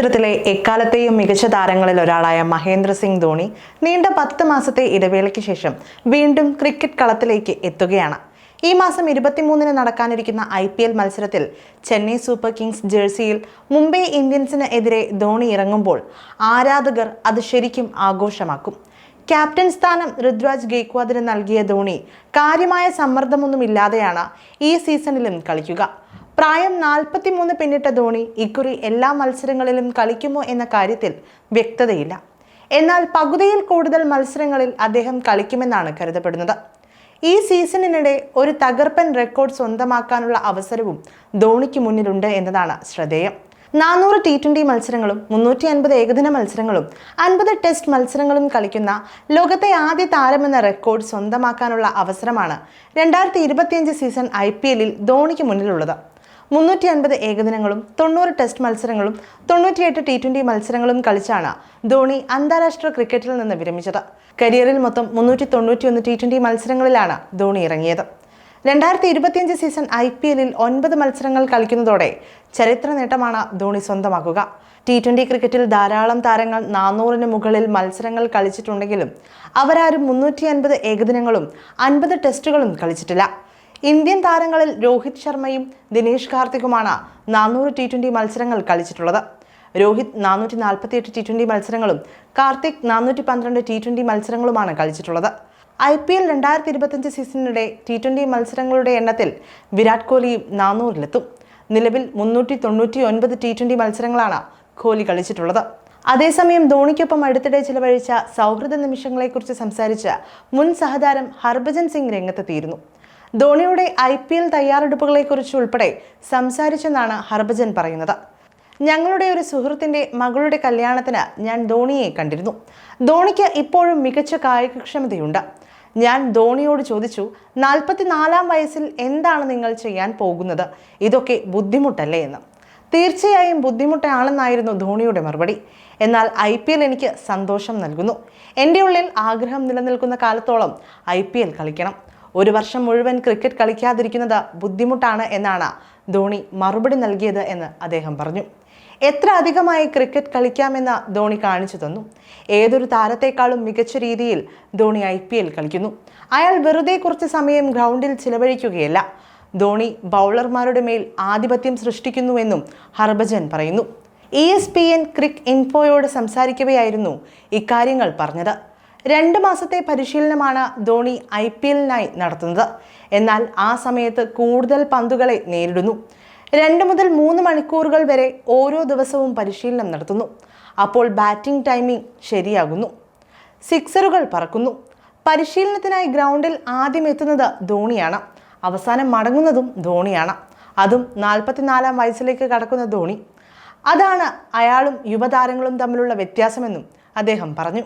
ചരിത്രത്തിലെ എക്കാലത്തെയും മികച്ച താരങ്ങളിൽ ഒരാളായ മഹേന്ദ്ര സിംഗ് ധോണി നീണ്ട പത്ത് മാസത്തെ ഇടവേളയ്ക്ക് ശേഷം വീണ്ടും ക്രിക്കറ്റ് കളത്തിലേക്ക് എത്തുകയാണ്. ഈ മാസം ഇരുപത്തിമൂന്നിന് നടക്കാനിരിക്കുന്ന ഐ പി എൽ മത്സരത്തിൽ ചെന്നൈ സൂപ്പർ കിങ്സ് ജേഴ്സിയിൽ മുംബൈ ഇന്ത്യൻസിന് എതിരെ ധോണി ഇറങ്ങുമ്പോൾ ആരാധകർ അത് ശരിക്കും ആഘോഷമാക്കും. ക്യാപ്റ്റൻ സ്ഥാനം ഋത്വിരാജ് ഗെയ്ക്വാദിന് നൽകിയ ധോണി കാര്യമായ സമ്മർദ്ദമൊന്നുമില്ലാതെയാണ് ഈ സീസണിലും കളിക്കുക. പ്രായം നാൽപ്പത്തിമൂന്ന് പിന്നിട്ട ധോണി ഇക്കുറി എല്ലാ മത്സരങ്ങളിലും കളിക്കുമോ എന്ന കാര്യത്തിൽ വ്യക്തതയില്ല. എന്നാൽ പകുതിയിൽ കൂടുതൽ മത്സരങ്ങളിൽ അദ്ദേഹം കളിക്കുമെന്നാണ് കരുതപ്പെടുന്നത്. ഈ സീസണിനിടെ ഒരു തകർപ്പൻ റെക്കോർഡ് സ്വന്തമാക്കാനുള്ള അവസരവും ധോണിക്ക് മുന്നിലുണ്ട് എന്നതാണ് ശ്രദ്ധേയം. നാനൂറ് ടി ട്വന്റി മത്സരങ്ങളും മുന്നൂറ്റി അൻപത് ഏകദിന മത്സരങ്ങളും അൻപത് ടെസ്റ്റ് മത്സരങ്ങളും കളിക്കുന്ന ലോകത്തെ ആദ്യ താരമെന്ന റെക്കോർഡ് സ്വന്തമാക്കാനുള്ള അവസരമാണ് രണ്ടായിരത്തി ഇരുപത്തിയഞ്ച് സീസൺ ഐ പി എല്ലിൽ ധോണിക്ക് മുന്നിലുള്ളത്. മുന്നൂറ്റി അൻപത് ഏകദിനങ്ങളും തൊണ്ണൂറ് ടെസ്റ്റ് മത്സരങ്ങളും തൊണ്ണൂറ്റിയെട്ട് ടി ട്വന്റി മത്സരങ്ങളും കളിച്ചാണ് ധോണി അന്താരാഷ്ട്ര ക്രിക്കറ്റിൽ നിന്ന് വിരമിച്ചത്. കരിയറിൽ മൊത്തം മുന്നൂറ്റി തൊണ്ണൂറ്റിയൊന്ന് ടി ട്വന്റി മത്സരങ്ങളിലാണ് ധോണി ഇറങ്ങിയത്. രണ്ടായിരത്തി ഇരുപത്തിയഞ്ച് സീസൺ ഐ പി എല്ലിൽ ഒൻപത് മത്സരങ്ങൾ കളിക്കുന്നതോടെ ചരിത്ര നേട്ടമാണ് ധോണി സ്വന്തമാക്കുക. ടി ട്വന്റി ക്രിക്കറ്റിൽ ധാരാളം താരങ്ങൾ നാനൂറിന് മുകളിൽ മത്സരങ്ങൾ കളിച്ചിട്ടുണ്ടെങ്കിലും അവരാരും മുന്നൂറ്റി അൻപത് ഏകദിനങ്ങളും അൻപത് ടെസ്റ്റുകളും കളിച്ചിട്ടില്ല. ഇന്ത്യൻ താരങ്ങളിൽ രോഹിത് ശർമ്മയും ദിനേശ് കാർത്തികുമാണ് നാനൂറ് ടി ട്വന്റി മത്സരങ്ങൾ കളിച്ചിട്ടുള്ളത്. രോഹിത് നാനൂറ്റി നാൽപ്പത്തി എട്ട് ടി ട്വന്റി മത്സരങ്ങളും കാർത്തിക് നാനൂറ്റി പന്ത്രണ്ട് ടി ട്വന്റി മത്സരങ്ങളുമാണ് കളിച്ചിട്ടുള്ളത്. ഐ പി എൽ രണ്ടായിരത്തി ഇരുപത്തഞ്ച് സീസണിനിടെ ടി ട്വന്റി മത്സരങ്ങളുടെ എണ്ണത്തിൽ വിരാട് കോഹ്ലിയും നാനൂറിലെത്തും. നിലവിൽ മുന്നൂറ്റി തൊണ്ണൂറ്റി ഒൻപത് ടി ട്വന്റി മത്സരങ്ങളാണ് കോഹ്ലി കളിച്ചിട്ടുള്ളത്. അതേസമയം ധോണിക്കൊപ്പം അടുത്തിടെ ചിലവഴിച്ച സൗഹൃദ നിമിഷങ്ങളെക്കുറിച്ച് സംസാരിച്ച മുൻ സഹതാരം ഹർഭജൻ സിംഗ് രംഗത്തെത്തിയിരുന്നു. ധോണിയുടെ ഐ പി എൽ തയ്യാറെടുപ്പുകളെക്കുറിച്ച് ഉൾപ്പെടെ സംസാരിച്ചെന്നാണ് ഹർഭജൻ പറയുന്നത്. ഞങ്ങളുടെ ഒരു സുഹൃത്തിന്റെ മകളുടെ കല്യാണത്തിന് ഞാൻ ധോണിയെ കണ്ടിരുന്നു. ധോണിക്ക് ഇപ്പോഴും മികച്ച കായികക്ഷമതയുണ്ട്. ഞാൻ ധോണിയോട് ചോദിച്ചു നാൽപ്പത്തിനാലാം വയസ്സിൽ എന്താണ് നിങ്ങൾ ചെയ്യാൻ പോകുന്നത്? ഇതൊക്കെ ബുദ്ധിമുട്ടല്ലേ എന്ന്. തീർച്ചയായും ബുദ്ധിമുട്ടാണെന്നായിരുന്നു ധോണിയുടെ മറുപടി. എന്നാൽ ഐ പി എൽ എനിക്ക് സന്തോഷം നൽകുന്നു. എന്റെ ഉള്ളിൽ ആഗ്രഹം നിലനിൽക്കുന്ന കാലത്തോളം ഐ പി എൽ കളിക്കണം. ഒരു വർഷം മുഴുവൻ ക്രിക്കറ്റ് കളിക്കാതിരിക്കുന്നത് ബുദ്ധിമുട്ടാണ് എന്നാണ് ധോണി മറുപടി നൽകിയത് എന്ന് അദ്ദേഹം പറഞ്ഞു. എത്ര അധികമായി ക്രിക്കറ്റ് കളിക്കാമെന്ന് ധോണി കാണിച്ചു തന്നു. ഏതൊരു താരത്തെക്കാളും മികച്ച രീതിയിൽ ധോണി ഐ പി എൽ കളിക്കുന്നു. അയാൾ വെറുതെ കുറച്ച് സമയം ഗ്രൗണ്ടിൽ ചിലവഴിക്കുകയല്ല. ധോണി ബൗളർമാരുടെ മേൽ ആധിപത്യം സൃഷ്ടിക്കുന്നുവെന്നും ഹർഭജൻ പറയുന്നു. ഇ എസ് പി എൻ ക്രിക്ക് ഇൻഫോയോട് സംസാരിക്കവെയായിരുന്നു ഇക്കാര്യങ്ങൾ പറഞ്ഞത്. രണ്ട് മാസത്തെ പരിശീലനമാണ് ധോണി ഐ പി എല്ലിനായി നടത്തുന്നത്. എന്നാൽ ആ സമയത്ത് കൂടുതൽ പന്തുകളെ നേരിടുന്നു. രണ്ട് മുതൽ മൂന്ന് മണിക്കൂറുകൾ വരെ ഓരോ ദിവസവും പരിശീലനം നടത്തുന്നു. അപ്പോൾ ബാറ്റിംഗ് ടൈമിംഗ് ശരിയാകുന്നു. സിക്സറുകൾ പറക്കുന്നു. പരിശീലനത്തിനായി ഗ്രൗണ്ടിൽ ആദ്യം എത്തുന്നത് ധോണിയാണ്. അവസാനം മടങ്ങുന്നതും ധോണിയാണ്. അതും നാൽപ്പത്തിനാലാം വയസ്സിലേക്ക് കടക്കുന്ന ധോണി. അതാണ് അയാളും യുവതാരങ്ങളും തമ്മിലുള്ള വ്യത്യാസമെന്നും അദ്ദേഹം പറഞ്ഞു.